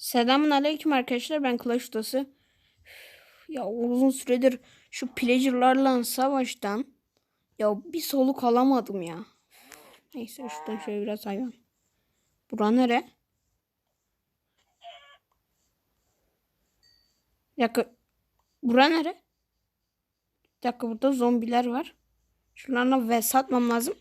Selamun aleyküm arkadaşlar ben Clash Ustası. Ya uzun süredir şu pillager'larla savaştan ya bir soluk alamadım ya. Neyse şuradan şöyle biraz hayvan. Bura nere? Bir dakika. Bura nere? Bir dakika burada zombiler var. Şunlarla vs atmam lazım.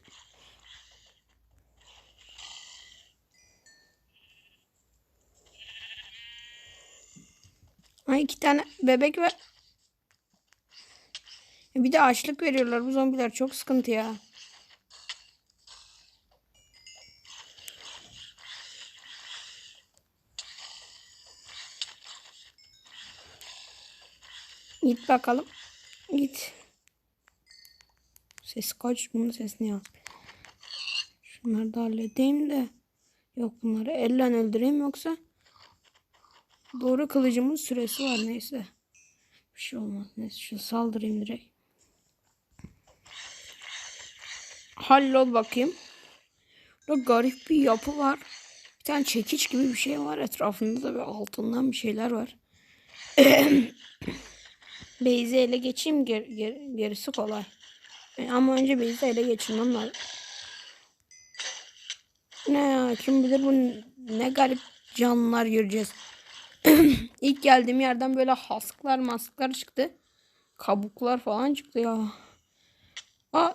Ay iki tane bebek var. Bir de açlık veriyorlar bu zombiler çok sıkıntı ya. Git bakalım. Git. Ses kaç? Bunun sesini yaz. Şunları da halledeyim de. Yok bunları elle öldüreyim yoksa Doğru kılıcımın süresi var neyse. Bir şey olmaz. Neyse şu saldırayım direkt. Hallol bakayım. Burada garip bir yapı var. Bir tane çekiç gibi bir şey var. Etrafında da bir altından bir şeyler var. Beyzi ele geçeyim. Ger ger gerisi kolay. E, ama önce Beyzi ele geçirmem lazım. Ne ya kim bilir bu ne garip canlılar göreceğiz. İlk geldiğim yerden böyle hasklar masklar çıktı. Kabuklar falan çıktı ya. Aa,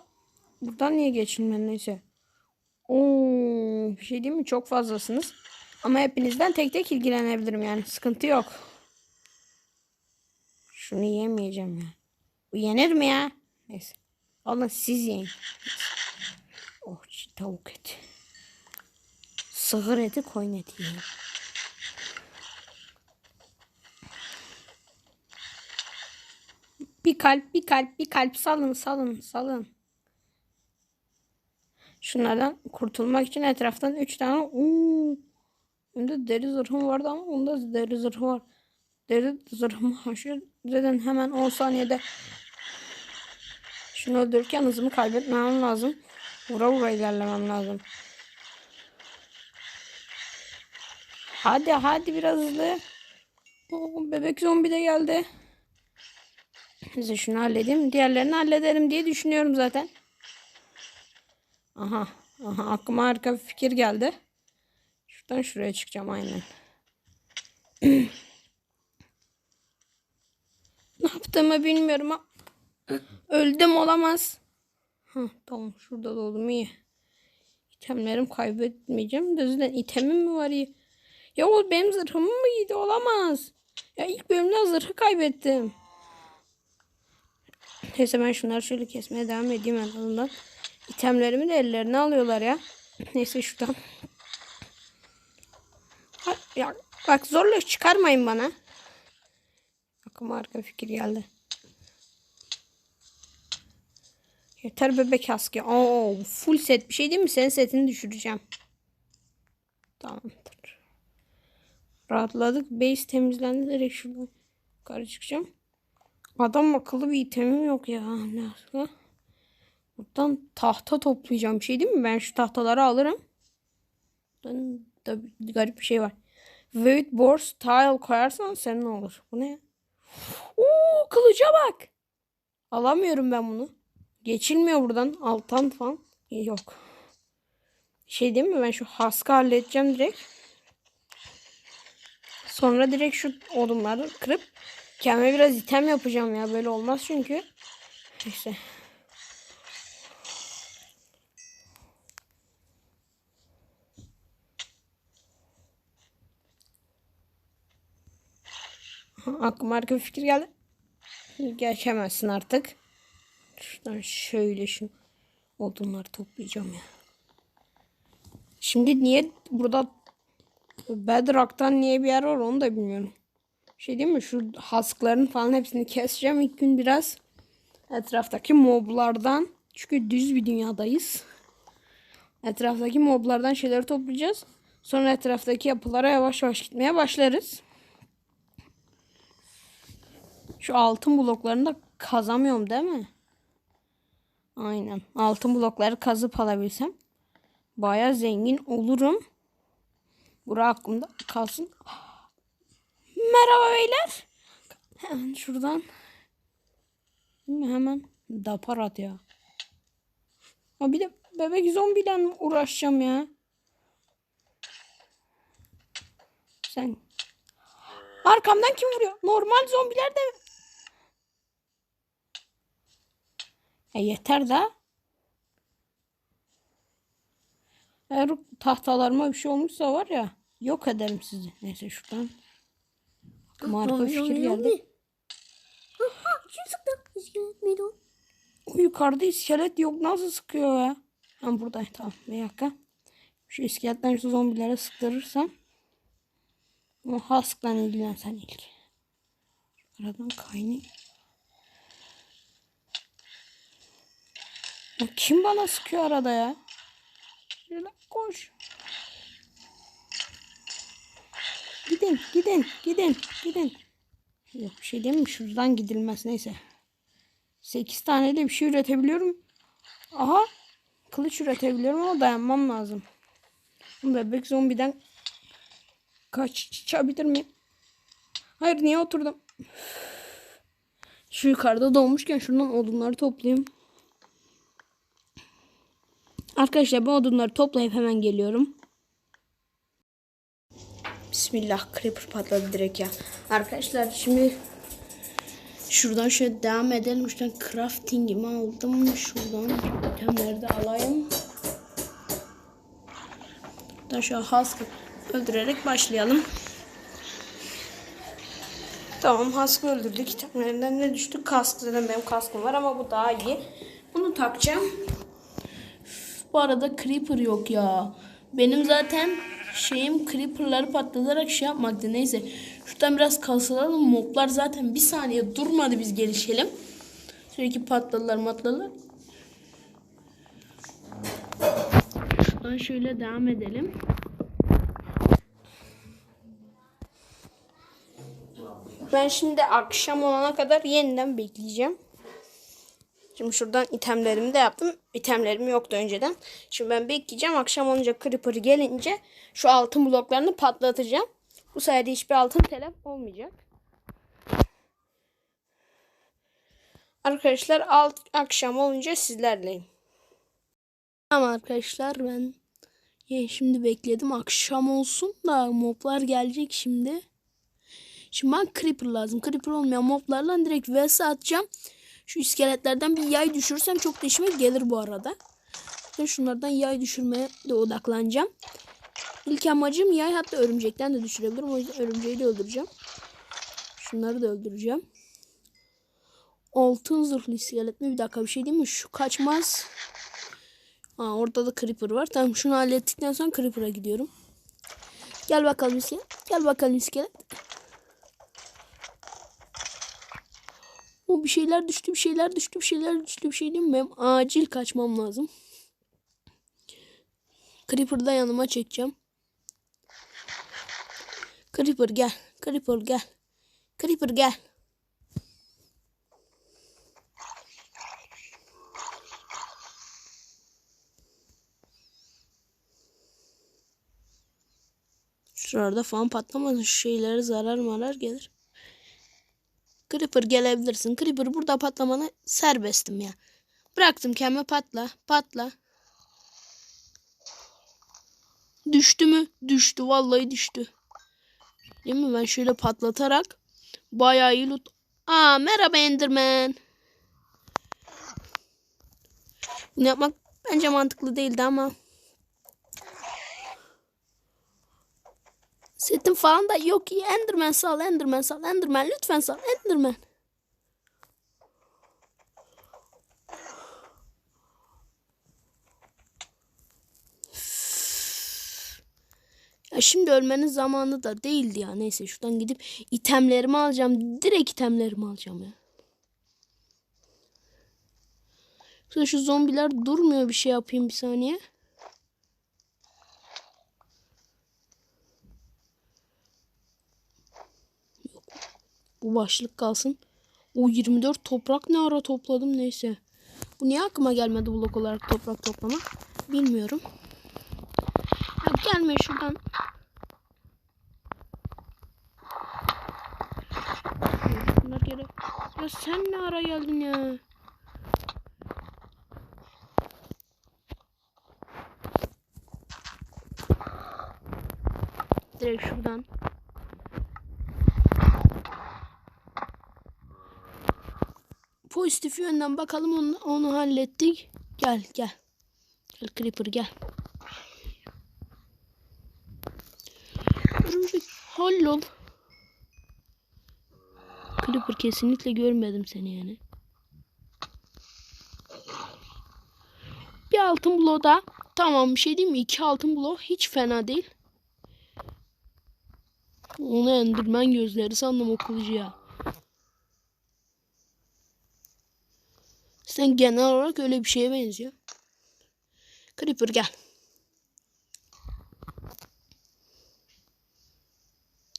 buradan niye geçilmedi neyse. Oo, bir şey değil mi? Çok fazlasınız. Ama hepinizden tek tek ilgilenebilirim yani. Sıkıntı yok. Şunu yemeyeceğim ya. Bu yenir mi ya? Neyse. Alın siz yiyin. Oh tavuk eti. Sığır eti koyun eti yiyin. Bir kalp, bir kalp, bir kalp salın, salın, salın. Şunlardan kurtulmak için etraftan 3 tane uuu. Bunda deri zırhım vardı ama bunda deri zırhı var. Deri zırhımı haşır. Zaten hemen 10 saniyede şunu öldürürken hızımı kaybetmem lazım. Vura vura ilerlemem lazım. Hadi hadi biraz hızlı. Oo, bebek zombi de geldi. Neyse şunu halledeyim. Diğerlerini hallederim diye düşünüyorum zaten. Aha. Aha aklıma harika bir fikir geldi. Şuradan şuraya çıkacağım aynen. ne yaptığımı bilmiyorum öldüm olamaz. Hah, tamam şurada doğdum iyi. İtemlerim kaybetmeyeceğim. De zaten itemim mi var iyi? Ya o benim zırhımı mı giydi? Olamaz. Ya ilk bölümde zırhı kaybettim. Neyse ben şunları şöyle kesmeye devam edeyim en azından. İtemlerimi de ellerine alıyorlar ya. Neyse şuradan. Ya bak zorla çıkarmayın bana. Aklıma harika fikir geldi. Yeter bebek askı. Oo, full set bir şey değil mi? Senin setini düşüreceğim. Tamamdır. Rahatladık. Base temizlendi. Direkt şuradan yukarı çıkacağım. Adam akıllı bir itemim yok ya. Aslında? Buradan tahta toplayacağım. Şey değil mi? Ben şu tahtaları alırım. Buradan da bir garip bir şey var. Weight board tile koyarsan sen ne olur? Bu ne? Oo kılıca bak. Alamıyorum ben bunu. Geçilmiyor buradan. Altan falan. Yok. Şey değil mi? Ben şu haskı halledeceğim direkt. Sonra direkt şu odunları kırıp kendime biraz item yapacağım ya. Böyle olmaz çünkü. Neyse. Aklıma harika bir fikir geldi. Geçemezsin artık. Şuradan şöyle şu odunları toplayacağım ya. Şimdi niye burada Bedrock'tan niye bir yer var onu da bilmiyorum. Şey değil mi? Şu haskların falan hepsini keseceğim ilk gün biraz. Etraftaki moblardan. Çünkü düz bir dünyadayız. Etraftaki moblardan şeyleri toplayacağız. Sonra etraftaki yapılara yavaş yavaş gitmeye başlarız. Şu altın bloklarını da kazamıyorum değil mi? Aynen. Altın blokları kazıp alabilsem baya zengin olurum. Bura aklımda kalsın. Merhaba beyler. Hemen şuradan. Hemen dapar at ya. Ha bir de bebek zombiyle uğraşacağım ya. Sen. Arkamdan kim vuruyor? Normal zombiler de. Ya yeter da. Eğer tahtalarıma bir şey olmuşsa var ya yok ederim sizi. Neyse şuradan. Marka fikir geldi. Kim sıktı? İskelet miydi o? O yukarıda iskelet yok. Nasıl sıkıyor ya? Ha burada. Tamam. Bir dakika. Şu iskeletten şu zombilere sıktırırsam. O Husk'la ilgilen sen ilk. Aradan kaynayayım. Ya kim bana sıkıyor arada ya? Şöyle koş. Gidin, gidin, gidin, gidin. Yok bir şey değil? Şuradan gidilmez. Neyse. 8 tane de bir şey üretebiliyorum. Aha. Kılıç üretebiliyorum ama dayanmam lazım. Bebek zombiden kaçabilir miyim? Hayır niye oturdum? Şu yukarıda doğmuşken şuradan odunları toplayayım. Arkadaşlar bu odunları toplayıp hemen geliyorum. Bismillah creeper patladı direkt ya. Arkadaşlar şimdi Şuradan şöyle devam edelim. Şuradan crafting'imi aldım. Şuradan itemleri de alayım. Buradan şöyle husk'ı öldürerek başlayalım. Tamam husk'ı öldürdük. İtemlerinden ne düştü? Kask zaten benim kaskım var ama bu daha iyi. Bunu takacağım. Üf, Bu arada creeper yok ya. Benim zaten şeyim creeperları patlatarak şey yapmaktı. Neyse. Şuradan biraz kasılalım. Moblar zaten bir saniye durmadı biz gelişelim. Sürekli patladılar matladılar. Şuradan şöyle devam edelim. Ben şimdi akşam olana kadar yeniden bekleyeceğim. Şimdi şuradan itemlerimi de yaptım. İtemlerim yoktu önceden. Şimdi ben bekleyeceğim. Akşam olunca Creeper gelince şu altın bloklarını patlatacağım. Bu sayede hiçbir altın telef olmayacak. Arkadaşlar alt akşam olunca sizlerleyim. Tamam arkadaşlar ben şimdi bekledim akşam olsun da moblar gelecek şimdi. Şimdi ben creeper lazım. Creeper olmayan moblarla direkt vs atacağım. Şu iskeletlerden bir yay düşürsem çok da gelir bu arada. Ben şunlardan yay düşürmeye de odaklanacağım. İlk amacım yay hatta örümcekten de düşürebilirim. O yüzden örümceği de öldüreceğim. Şunları da öldüreceğim. Altın zırhlı iskelet mi? Bir dakika bir şey değil mi? Şu kaçmaz. Ha, orada da creeper var. Tamam şunu hallettikten sonra creeper'a gidiyorum. Gel bakalım iskelet. Gel bakalım iskelet. O bir şeyler düştü, bir şeyler düştü, bir şeyler düştü, bir şey değil mi? Benim acil kaçmam lazım. Creeper'ı da yanıma çekeceğim. Creeper gel. Creeper gel. Creeper gel. Şurada falan patlamasın. Şu şeylere zarar marar gelir. Creeper gelebilirsin. Creeper burada patlamanı serbestim ya. Bıraktım kendime patla. Patla. Düştü mü? Düştü. Vallahi düştü. Değil mi? Ben şöyle patlatarak bayağı iyi loot. Aa merhaba Enderman. Bunu yapmak bence mantıklı değildi ama. Setim falan da yok iyi. Enderman sal, Enderman sal, Enderman lütfen sal, Enderman. Ya şimdi ölmenin zamanı da değildi ya. Neyse şuradan gidip itemlerimi alacağım. Direkt itemlerimi alacağım ya. Şu zombiler durmuyor bir şey yapayım bir saniye. Bu başlık kalsın. O 24 toprak ne ara topladım neyse. Bu niye aklıma gelmedi blok olarak toprak toplamak? Bilmiyorum. Ya gelme şuradan. durduk yere. Ya sen ne ara geldin ya? Direkt şuradan. Pozitif yönden bakalım onu, onu hallettik. Gel gel. Gel Creeper gel. Örümcek hallol. Creeper kesinlikle görmedim seni yani. Bir altın bloğu da tamam bir şey diyeyim mi? İki altın bloğu hiç fena değil. Onu endirmen gözleri sandım o Sen genel olarak öyle bir şeye benziyor. Creeper gel.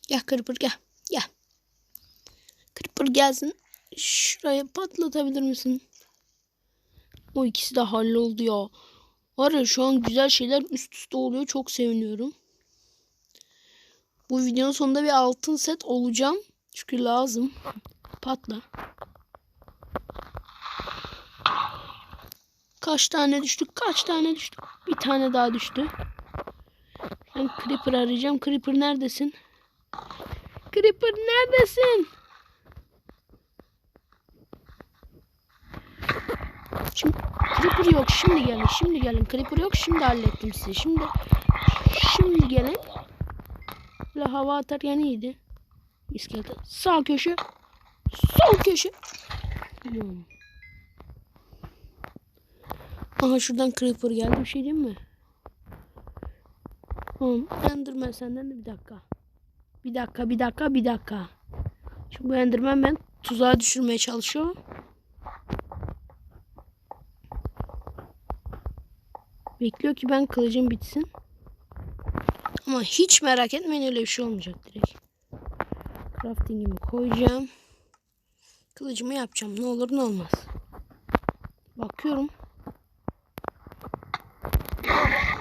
Gel Creeper gel. Gel. Creeper gelsin. Şuraya patlatabilir misin? O ikisi de halloldu ya. Var ya şu an güzel şeyler üst üste oluyor. Çok seviniyorum. Bu videonun sonunda bir altın set olacağım. Çünkü lazım. Patla. Kaç tane düştü? Kaç tane düştü? Bir tane daha düştü. Ben Creeper arayacağım. Creeper neredesin? Creeper neredesin? Şimdi Creeper yok. Şimdi gelin. Şimdi gelin. Creeper yok. Şimdi hallettim sizi. Şimdi şimdi gelin. Böyle hava atarken iyiydi. İskelete. Sağ köşe. Sol köşe. Hmm. Aha şuradan Creeper geldi. Bir şey diyeyim mi? Tamam. Enderman senden de bir dakika. Bir dakika, bir dakika, bir dakika. Şimdi bu Enderman ben tuzağa düşürmeye çalışıyor. Bekliyor ki ben kılıcım bitsin. Ama hiç merak etmeyin öyle bir şey olmayacak direkt. Crafting'imi koyacağım. Kılıcımı yapacağım. Ne olur ne olmaz. Bakıyorum.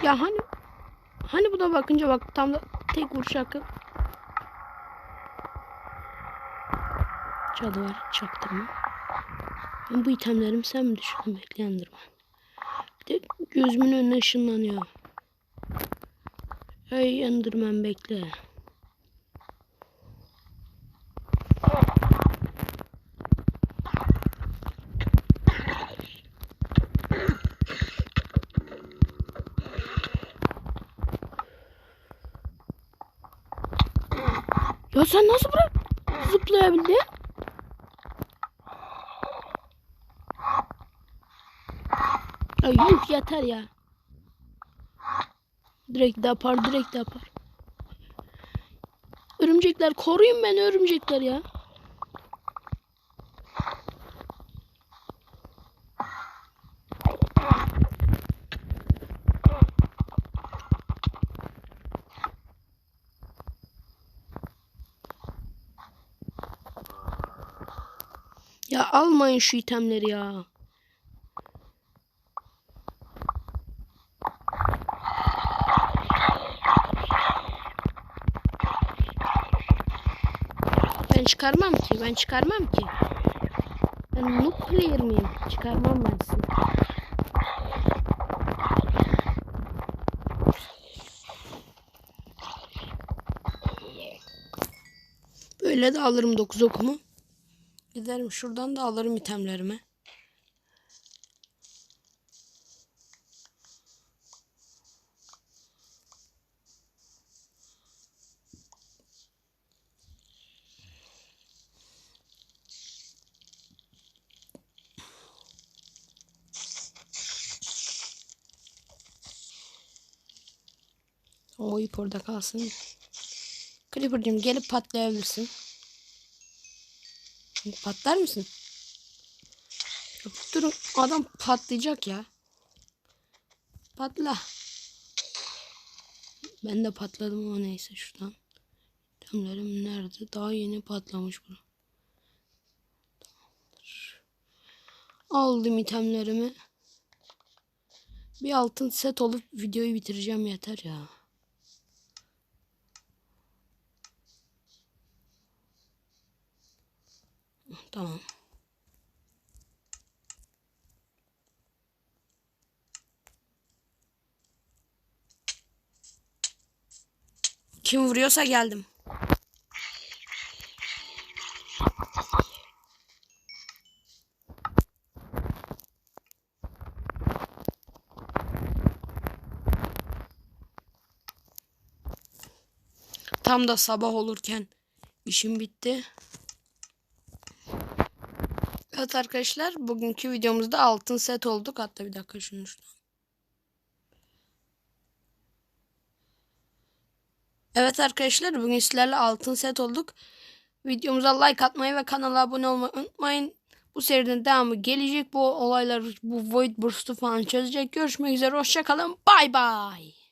Ya hani hani bu da bakınca bak tam da tek vuruş hakkı. Cadı var çaktırma. Ben bu itemlerimi sen mi düşürdün bekleyendirme. Bir de gözümün önüne ışınlanıyor. Ey Enderman bekle. Ya sen nasıl bırak zıplayabildin? Ya yuh yeter ya. Direkt de yapar, direkt de yapar. Örümcekler koruyun beni örümcekler ya. Ya almayın şu itemleri ya. Ben çıkarmam ki. Ben çıkarmam ki. Ben noob player miyim? Çıkarmam ben sizi. Böyle de alırım 9 okumu. Giderim şuradan da alırım itemlerimi. O ip orada kalsın. Creeper'cığım gelip patlayabilirsin. Patlar mısın? Durun adam patlayacak ya. Patla. Ben de patladım ama neyse şuradan. Temlerim nerede? Daha yeni patlamış bu. Aldım itemlerimi. Bir altın set olup videoyu bitireceğim yeter ya. Tamam. Kim vuruyorsa geldim. Tam da sabah olurken işim bitti. Evet arkadaşlar bugünkü videomuzda altın set olduk. Hatta bir dakika şunu şuradan. Evet arkadaşlar bugün sizlerle altın set olduk. Videomuza like atmayı ve kanala abone olmayı unutmayın. Bu serinin devamı gelecek. Bu olaylar bu Void Burst'u falan çözecek. Görüşmek üzere. Hoşçakalın. Bay bay.